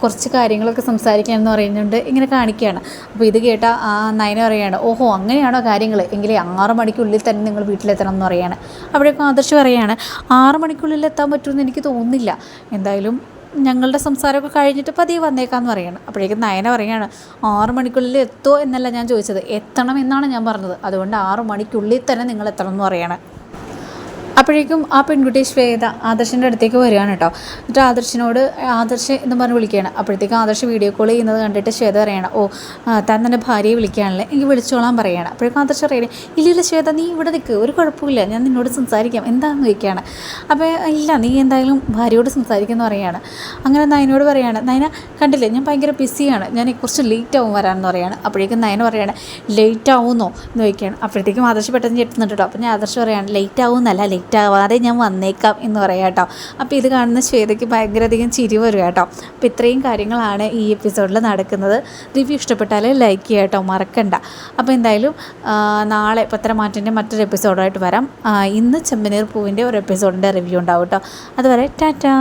കുറച്ച് കാര്യങ്ങളൊക്കെ സംസാരിക്കാമെന്ന് പറയുന്നുണ്ട് ഇങ്ങനെ കാണിക്കുകയാണ്. അപ്പോൾ ഇത് കേട്ട ആ നയന പറയുകയാണ് ഓഹോ അങ്ങനെയാണോ കാര്യങ്ങൾ എങ്കിൽ ആറ് മണിക്കുള്ളിൽ തന്നെ നിങ്ങൾ വീട്ടിലെത്തണം എന്ന് പറയുകയാണ് അപ്പോഴേക്കും ആദർശ് പറയുകയാണ് ആറ് മണിക്കുള്ളിൽ എത്താൻ പറ്റുമെന്ന് എനിക്ക് തോന്നുന്നില്ല. എന്തായാലും ഞങ്ങളുടെ സംസാരമൊക്കെ കഴിഞ്ഞിട്ട് പതിയെ വന്നേക്കാന്ന് പറയാണ്. അപ്പോഴേക്കും നയന പറയാണ് ആറ് മണിക്കുള്ളിൽ എത്തോ എന്നല്ല ഞാൻ ചോദിച്ചത്. എത്തണം എന്നാണ് ഞാൻ പറഞ്ഞത്. അതുകൊണ്ട് ആറ് മണിക്കുള്ളിൽ തന്നെ നിങ്ങൾ എത്തണം എന്ന് പറയണം. അപ്പോഴേക്കും ആ പെൺകുട്ടി ശ്വേത ആദർശിന്റെ അടുത്തേക്ക് വരികയാണ് കേട്ടോ. എന്നിട്ട് ആദർശിനോട് ആദർശ് എന്ന് പറഞ്ഞ് വിളിക്കുകയാണ്. അപ്പോഴത്തേക്കും ആദർശ് വീഡിയോ കോൾ ചെയ്യുന്നത് കണ്ടിട്ട് ശ്വേത പറയണം ഓ താൻ തന്നെ ഭാര്യയെ വിളിക്കുകയാണല്ലേ? എനിക്ക് വിളിച്ചോളാൻ പറയുകയാണ് അപ്പോഴേക്കും ആദർശ് ഇല്ല ഇല്ലില്ല ശ്വേത നീ ഇവിടെ നിൽക്കുക ഒരു കുഴപ്പമില്ല ഞാൻ നിന്നോട് സംസാരിക്കാം. എന്താണെന്ന് ചോദിക്കുകയാണ്. അപ്പോൾ ഇല്ല നീ എന്തായാലും ഭാര്യയോട് സംസാരിക്കുമെന്ന് പറയുകയാണ് അങ്ങനെ നയനോട് പറയുകയാണ് നയന കണ്ടില്ലേ ഞാൻ ഭയങ്കര ബിസിയാണ്. ഞാൻ കുറച്ച് ലേറ്റ് ആവും വരാമെന്ന് പറയുകയാണ് അപ്പോഴേക്കും നയന പറയുകയാണ് ലേറ്റ് ആവുമെന്നോ എന്ന് ചോദിക്കുകയാണ്. അപ്പോഴത്തേക്കും ആദർശ് പെട്ടെന്ന് ചെട്ടുന്നുണ്ട് കേട്ടോ. അപ്പോൾ ഞാൻ ആദർശ് പറയുകയാണ് ലേറ്റ് ആവുമെന്നല്ല ലേറ്റ് ആവാതെ ഞാൻ വന്നേക്കാം എന്ന് പറയാം കേട്ടോ. അപ്പോൾ ഇത് കാണുന്ന ശ്വേതയ്ക്ക് ഭയങ്കരധികം ചിരി വരും കേട്ടോ. അപ്പോൾ ഇത്രയും കാര്യങ്ങളാണ് ഈ എപ്പിസോഡിൽ നടക്കുന്നത്. റിവ്യൂ ഇഷ്ടപ്പെട്ടാൽ ലൈക്ക് ചെയ്യുക കേട്ടോ. മറക്കണ്ട. അപ്പോൾ എന്തായാലും നാളെ പത്രമാറ്റിന്റെ മറ്റൊരു എപ്പിസോഡായിട്ട് വരാം. ഇന്ന് ചെമ്പനീർ പൂവിന്റെ ഒരു എപ്പിസോഡിന്റെ റിവ്യൂ ഉണ്ടാവും കേട്ടോ. അതുവരെ ടാറ്റാ.